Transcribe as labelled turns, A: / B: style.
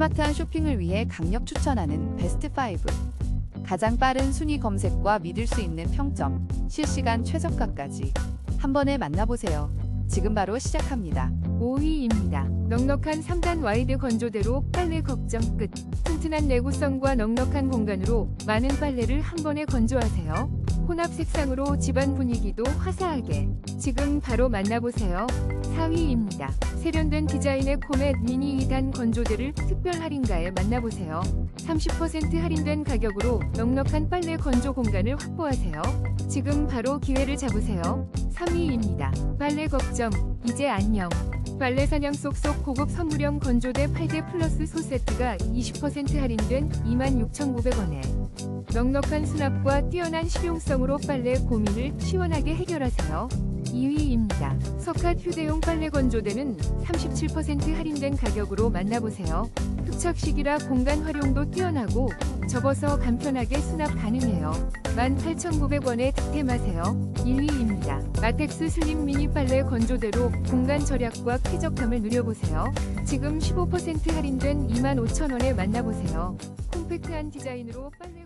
A: 스마트한 쇼핑을 위해 강력 추천하는 베스트 5. 가장 빠른 순위 검색과 믿을 수 있는 평점, 실시간 최저가까지 한 번에 만나보세요. 지금 바로 시작합니다.
B: 5위입니다. 넉넉한 3단 와이드 건조대로 빨래 걱정 끝. 튼튼한 내구성과 넉넉한 공간으로 많은 빨래를 한 번에 건조하세요. 혼합 색상으로 집안 분위기도 화사하게. 지금 바로 만나보세요. 4위입니다. 세련된 디자인의 코멧 미니 2단 건조대를 특별 할인가에 만나보세요. 30% 할인된 가격으로 넉넉한 빨래 건조 공간을 확보하세요. 지금 바로 기회를 잡으세요. 3위입니다. 빨래 걱정, 이제 안녕. 빨래 사냥 쏙쏙 고급 선물형 건조대 8대 플러스 소세트가 20% 할인된 26,900원에 넉넉한 수납과 뛰어난 실용성으로 빨래 고민을 시원하게 해결하세요. 2위입니다. 석핫 휴대용 빨래 건조대는 37% 할인된 가격으로 만나보세요. 흡착식이라 공간 활용도 뛰어나고 접어서 간편하게 수납 가능해요. 18,900원에 득템하세요. 1위입니다. 마텍스 슬림 미니 빨래 건조대로 공간 절약과 쾌적함을 누려보세요. 지금 15% 할인된 25,000원에 만나보세요. 콤팩트한 디자인으로 빨래